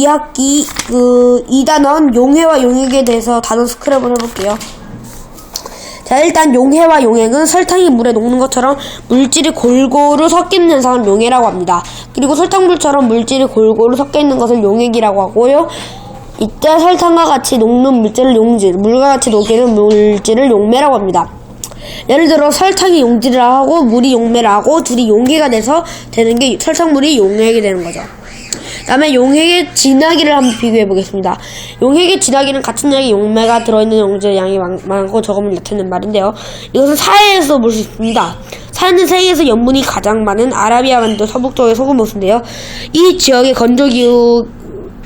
2학기 그 2단원 용해와 용액에 대해서 단원 스크랩을 해볼게요. 자, 일단 용해와 용액은 설탕이 물에 녹는 것처럼 물질이 골고루 섞이는 현상을 용해라고 합니다. 그리고 설탕물처럼 물질이 골고루 섞여 있는 것을 용액이라고 하고요. 이때 설탕과 같이 녹는 물질을 용질, 물과 같이 녹이는 물질을 용매라고 합니다. 예를 들어 설탕이 용질을 하고 물이 용매를 하고 둘이 용기가 돼서 되는 게 설탕물이 용액이 되는 거죠. 다음에 용액의 진하기를 한번 비교해 보겠습니다. 용액의 진하기는 같은 양의 용매가 들어있는 용질의 양이 많, 많고 적음을 나타내는 말인데요. 이것은 사해에서 볼 수 있습니다. 사해는 세계에서 염분이 가장 많은 아라비아 반도 서북 쪽의 소금 호수인데요. 이 지역의 건조 기후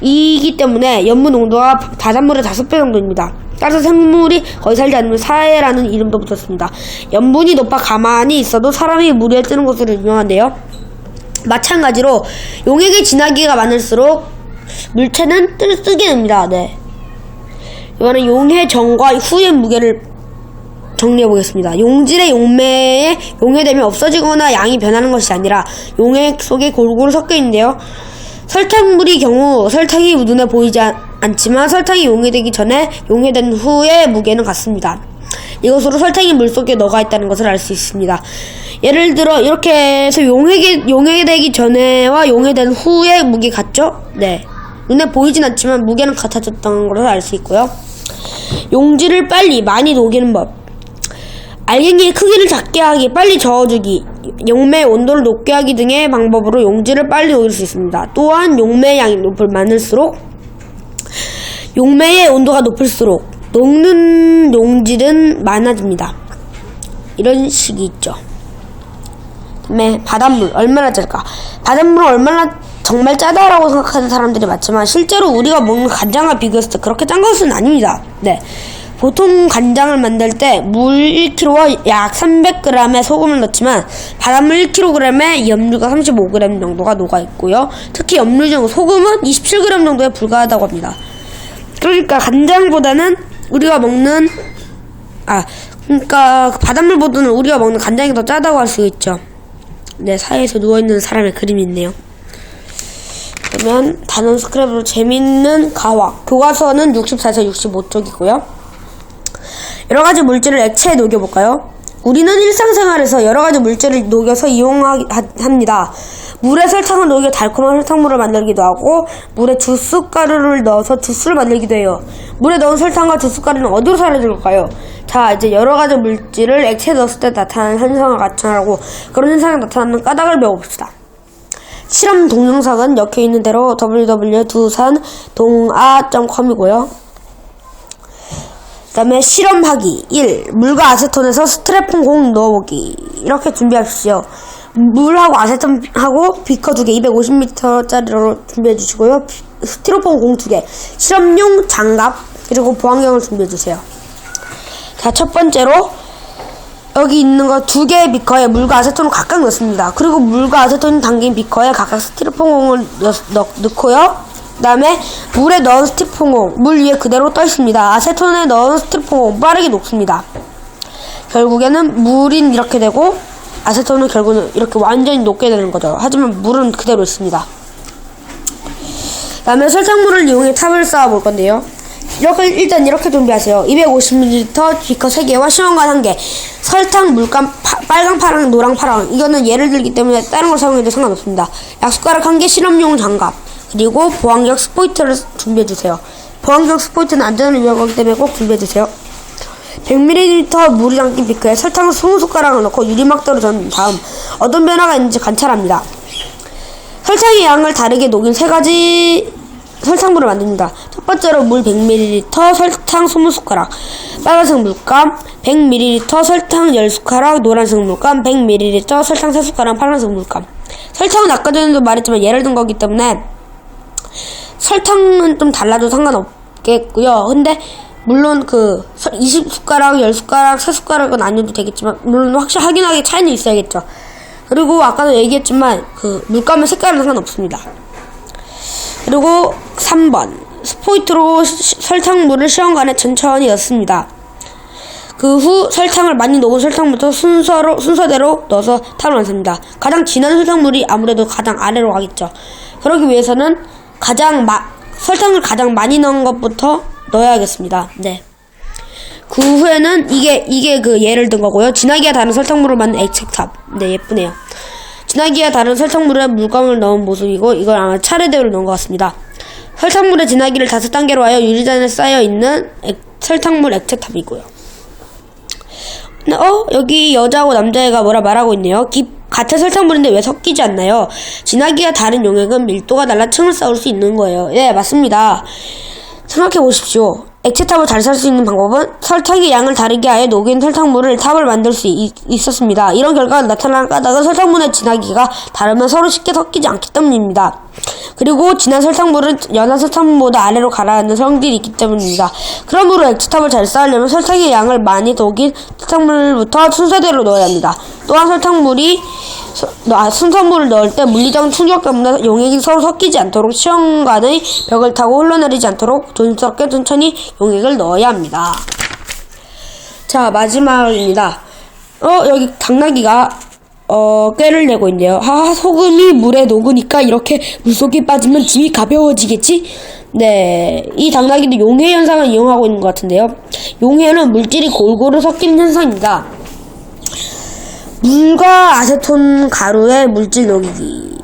이기 때문에 염분 농도가 바닷물의 5배 정도입니다. 따라서 생물이 거의 살지 않는 사해라는 이름도 붙었습니다. 염분이 높아 가만히 있어도 사람이 물 위에 뜨는 것으로 유명한데요. 마찬가지로 용액의 진하기가 많을수록 물체는 뜨, 뜨게 됩니다. 네. 이거는 용해 전과 후의 무게를 정리해 보겠습니다. 용질의 용매에 용해됨이 없어지거나 양이 변하는 것이 아니라 용액 속에 골고루 섞여 있는데요. 설탕물이 경우 설탕이 눈에 보이지 않, 않지만 설탕이 용해되기 전에 용해된 후의 무게는 같습니다. 이것으로 설탕이 물속에 녹아 있다는 것을 알 수 있습니다. 예를 들어 이렇게 해서 용해게 용해되기 전에와 용해된 후의 무게 같죠? 네. 눈에 보이진 않지만 무게는 같아졌다는 것을 알수 있고요. 용지를 빨리 많이 녹이는 법. 알갱이의 크기를 작게 하기, 빨리 저어주기, 용매의 온도를 높게 하기 등의 방법으로 용지를 빨리 녹일 수 있습니다. 또한 용매의 양이 높을 많을수록 용매의 온도가 높을수록 녹는 용질은 많아집니다. 이런 식이 있죠. 다음에 바닷물 얼마나 짤까? 바닷물은 얼마나 정말 짜다라고 생각하는 사람들이 많지만 실제로 우리가 먹는 간장과 비교했을 때 그렇게 짠 것은 아닙니다. 네. 보통 간장을 만들 때 물 1kg와 약 300g의 소금을 넣지만 바닷물 1kg에 염류가 35g 정도가 녹아 있고요. 특히 염류 중 소금은 27g 정도에 불과하다고 합니다. 그러니까 간장보다는 우리가 먹는 아 그러니까 바닷물보다는 우리가 먹는 간장이 더 짜다고 할 수 있죠. 네 사이에서 누워 있는 사람의 그림이 있네요. 그러면 단원 스크랩으로 재밌는 가화 교과서는 64에서 65쪽이고요. 여러 가지 물질을 액체에 녹여볼까요? 우리는 일상생활에서 여러 가지 물질을 녹여서 이용합니다. 물에 설탕을 녹여 달콤한 설탕물을 만들기도 하고 물에 주스가루를 넣어서 주스를 만들기도 해요. 물에 넣은 설탕과 주스가루는 어디로 사라질까요? 자 이제 여러 가지 물질을 액체에 넣었을 때 나타나는 현상을 나타나고 그런 현상이 나타나는 까닭을 배워봅시다. 실험 동영상은 적혀 있는 대로 www.두산동아.com이고요. 그 다음에 실험하기 1. 물과 아세톤에서 스트레폰 공 넣어보기 이렇게 준비하십시오. 물하고 아세톤하고 비커 2개 250m짜리로 준비해 주시고요. 스티로폼 공 2개 실험용 장갑 그리고 보안경을 준비해 주세요. 자, 첫 번째로 여기 있는 거 두 개의 비커에 물과 아세톤을 각각 넣습니다. 그리고 물과 아세톤이 담긴 비커에 각각 스티로폼 공을 넣, 넣, 넣고요. 그 다음에 물에 넣은 스티로폼 물 위에 그대로 떠 있습니다. 아세톤에 넣은 스티로폼 빠르게 녹습니다. 결국에는 물인 이렇게 되고 아세톤은 결국은 이렇게 완전히 녹게 되는 거죠. 하지만 물은 그대로 있습니다. 그 다음에 설탕물을 이용해 탑을 쌓아 볼 건데요. 이렇게 일단 이렇게 준비하세요. 250ml 비커 3개와 시험관 1개 설탕, 물감, 파, 빨강, 파랑, 노랑, 파랑 이거는 예를 들기 때문에 다른 걸 사용해도 상관없습니다. 약숟가락 1개 실험용 장갑 그리고 보안경 스포이트를 준비해 주세요. 보안경 스포이트는 안전을 위하기 때문에 꼭 준비해 주세요. 100ml 물이 담긴 비커에 설탕을 20숟가락을 넣고 유리막대로 전 다음 어떤 변화가 있는지 관찰합니다. 설탕의 양을 다르게 녹인 세 가지 설탕물을 만듭니다. 첫 번째로 물 100ml, 설탕 20숟가락, 빨간색 물감 100ml, 설탕 10숟가락, 노란색 물감 100ml, 설탕 3숟가락, 파란색 물감. 설탕은 아까 전에도 말했지만 예를 든 거기 때문에 설탕은 좀 달라도 상관없겠고요. 근데 물론 그 20숟가락, 10숟가락, 3숟가락은 아니어도 되겠지만 물론 확실히 확인하게 차이는 있어야겠죠. 그리고 아까도 얘기했지만 그 물감의 색깔은 상관없습니다. 그리고 3번 스포이트로 시- 설탕물을 시험관에 천천히 넣습니다. 그 후 설탕을 많이 녹은 설탕부터 순서로 순서대로 넣어서 탑을 완성합니다. 가장 진한 설탕물이 아무래도 가장 아래로 가겠죠. 그러기 위해서는 가장 마, 설탕을 가장 많이 넣은 것부터 넣어야겠습니다. 네. 그 후에는 이게 이게 그 예를 든 거고요. 진하기와 다른 설탕물을 만든 액체탑. 네, 예쁘네요. 진하기와 다른 설탕물에 물감을 넣은 모습이고 이걸 아마 차례대로 넣은 것 같습니다. 설탕물의 진하기를 다섯 단계로 하여 유리잔에 쌓여 있는 액- 설탕물 액체탑이고요. 네, 어 여기 여자하고 남자애가 뭐라 말하고 있네요. 기, 같은 설탕물인데 왜 섞이지 않나요? 진하기와 다른 용액은 밀도가 달라 층을 쌓을 수 있는 거예요. 네 맞습니다. 생각해 보십시오. 액체탑을 잘 살 수 있는 방법은 설탕의 양을 다르게 하여 녹인 설탕물을 탑을 만들 수 있, 었습니다 이런 결과가 나타나는 까닭은 설탕물의 진하기가 다르면 서로 쉽게 섞이지 않기 때문입니다. 그리고 진한 설탕물은 연한 설탕물보다 아래로 가라앉는 성질이 있기 때문입니다. 그러므로 액체탑을 잘 쌓으려면 설탕의 양을 많이 녹인 설탕물부터 순서대로 넣어야 합니다. 또한 설탕물이 서- 아, 순서물을 넣을 때 물리적 충격 때문에 용액이 서로 섞이지 않도록 시험관의 벽을 타고 흘러내리지 않도록 조심스럽게 천천히 용액을 넣어야 합니다. 자 마지막입니다. 어 여기 당나귀가 어 꾀를 내고 있네요. 아 소금이 물에 녹으니까 이렇게 물속에 빠지면 짐이 가벼워지겠지? 네, 이 당나귀도 용해 현상을 이용하고 있는 것 같은데요. 용해는 물질이 골고루 섞이는 현상입니다. 물과 아세톤 가루의 물질 녹이기.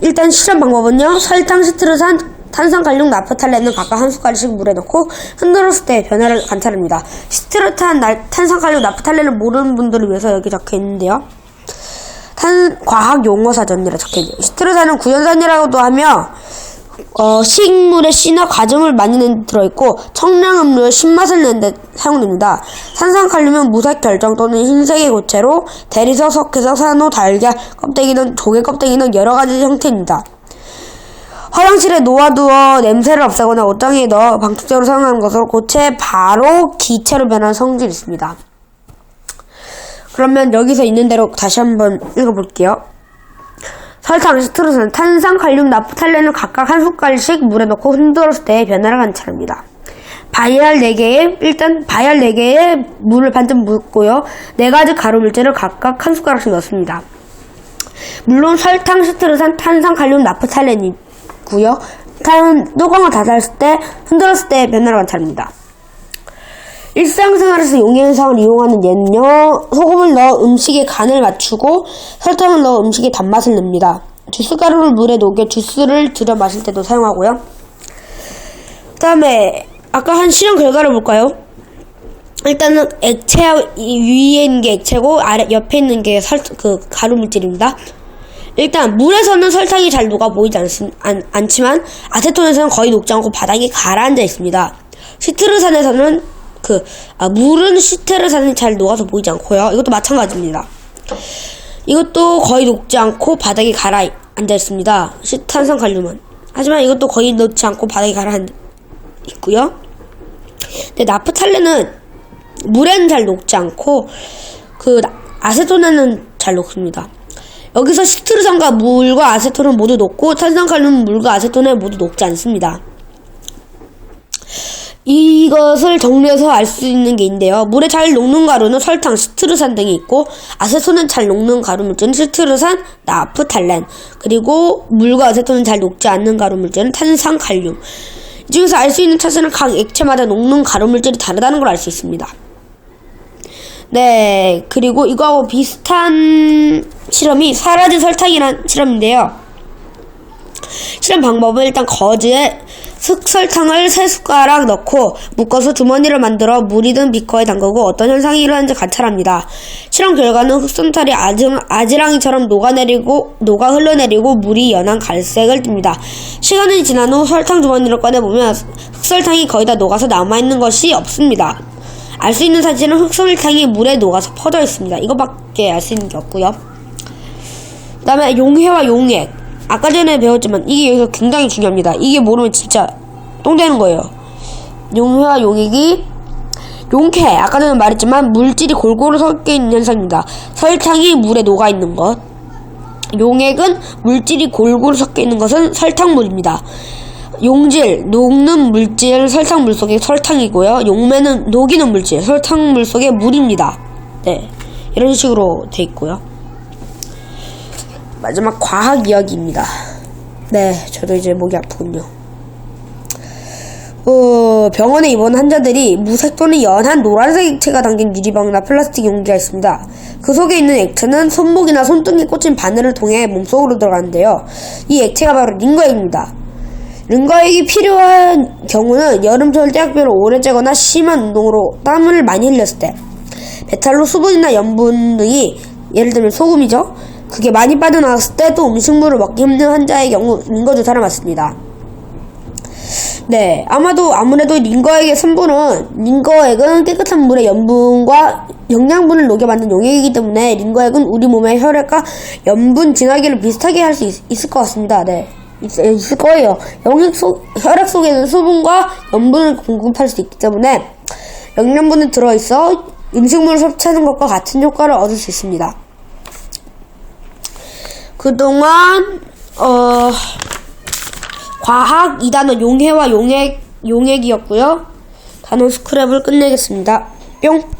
일단 실험 방법은요. 설탕, 시트르산, 탄산칼륨, 나프탈렌을 각각 한 숟갈씩 물에 넣고 흔들었을 때 변화를 관찰합니다. 시트르탄, 날- 탄산칼륨, 나프탈렌을 모르는 분들을 위해서 여기 적혀 있는데요. 탄 과학 용어 사전이라 적혀 있네요. 시트르산은 구연산이라고도 하며 어, 식물의 씨나 과즙을 데 들어있고 청량 음료의 신맛을 내는 데 사용됩니다. 산산칼륨은 무색 결정 또는 흰색의 고체로 대리석, 석회석, 산호, 달걀, 껍데기는 조개 껍데기는 여러 가지 형태입니다. 화장실에 놓아두어 냄새를 없애거나 옷장에 넣어 방충제로 사용하는 것으로 고체 바로 기체로 변하는 성질이 있습니다. 그러면 여기서 있는 대로 다시 한번 읽어볼게요. 설탕, 시트루산, 탄산, 칼륨, 나프탈렌을 각각 한 숟갈씩 물에 넣고 흔들었을 때의 변화를 관찰합니다. 바이알 4개에 일단 바이알 4개에 물을 반쯤 붓고요. 네 가지 가루 물질을 각각 한 숟가락씩 넣습니다. 물론 설탕, 시트루산, 탄산, 칼륨, 나프탈렌이고요. 탄 뚜껑을 닫았을 때 흔들었을 때의 변화를 관찰합니다. 일상생활에서 용해현상을 이용하는 예는요, 소금을 넣어 음식의 간을 맞추고 설탕을 넣어 음식의 단맛을 냅니다. 주스 가루를 물에 녹여 주스를 들여 마실 때도 사용하고요. 그 다음에, 아까 한 실험 결과를 볼까요? 일단은 액체 이 위에 있는 게 액체고 아래 옆에 있는 게 설, 그 가루 물질입니다. 일단 물에서는 설탕이 잘 녹아 보이지 않, 않, 않지만 아세톤에서는 거의 녹지 않고 바닥이 가라앉아 있습니다. 시트르산에서는 그 아, 물은 시트르산이 잘 녹아서 보이지 않고요. 이것도 마찬가지입니다. 이것도 거의 녹지 않고 바닥이 가라앉아 있습니다. 시탄산 칼륨은 하지만 이것도 거의 녹지 않고 바닥이 가라앉아 있고요. 근데 나프탈렌은 물에는 잘 녹지 않고 그 나- 아세톤에는 잘 녹습니다. 여기서 시트르산과 물과 아세톤은 모두 녹고 탄산칼륨은 물과 아세톤에 모두 녹지 않습니다. 이것을 정리해서 알 수 있는 게 있는데요. 물에 잘 녹는 가루는 설탕, 시트르산 등이 있고 아세톤은 잘 녹는 가루 물질은 시트르산, 나프탈렌 그리고 물과 아세톤은 잘 녹지 않는 가루 물질은 탄산 칼륨 이 중에서 알 수 있는 차이는 각 액체마다 녹는 가루 물질이 다르다는 걸 알 수 있습니다. 네, 그리고 이거하고 비슷한 실험이 사라진 설탕이란 실험인데요. 실험 방법은 일단 거즈에 흑설탕을 세 숟가락 넣고 묶어서 주머니를 만들어 물이든 비커에 담그고 어떤 현상이 일어나는지 관찰합니다. 실험 결과는 아질, 아지랑이처럼 녹아내리고 녹아 흘러내리고 물이 연한 갈색을 띱니다. 시간이 지난 후 설탕 주머니를 꺼내보면 흑설탕이 거의 다 녹아서 남아있는 것이 없습니다. 알 수 있는 사실은 흑설탕이 물에 녹아서 퍼져 있습니다. 이거밖에 알 수 있는 게 없고요. 그 다음에 용해와 용액. 아까 전에 배웠지만 이게 여기서 굉장히 중요합니다. 이게 모르면 진짜 똥 되는 거예요. 용해와 용액이 용해. 아까 전에 말했지만 물질이 골고루 섞여 있는 현상입니다. 설탕이 물에 녹아 있는 것. 용액은 물질이 골고루 섞여 있는 것은 설탕물입니다. 용질, 녹는 물질, 설탕물 속의 설탕이고요. 용매는 녹이는 물질, 설탕물 속의 물입니다. 네. 이런 식으로 돼 있고요. 마지막 과학 이야기입니다. 네, 저도 이제 목이 아프군요. 어, 병원에 입원 환자들이 무색 또는 연한 노란색 액체가 담긴 유리병이나 플라스틱 용기가 있습니다. 그 속에 있는 액체는 손목이나 손등에 꽂힌 바늘을 통해 몸속으로 들어가는데요. 이 액체가 바로 링거액입니다. 링거액이 필요한 경우는 여름철 대학별로 오래 쬐거나 심한 운동으로 땀을 많이 흘렸을 때 배탈로 수분이나 염분 등이 예를 들면 소금이죠. 그게 많이 빠져나왔을 때 또 음식물을 먹기 힘든 환자의 경우 링거 주사를 맞습니다. 네, 아마도 아무래도 링거액의 성분은 링거액은 깨끗한 물에 염분과 영양분을 녹여 만든 용액이기 때문에 링거액은 우리 몸의 혈액과 염분 진화기를 비슷하게 할 수 있을 것 같습니다. 네. 있, 있을 거예요. 영액 속, 혈액 속에는 수분과 염분을 공급할 수 있기 때문에 영양분이 들어있어 음식물을 섭취하는 것과 같은 효과를 얻을 수 있습니다. 그동안, 어, 과학 2단어 용해와 용액, 용액이었고요. 단어 스크랩을 끝내겠습니다. 뿅!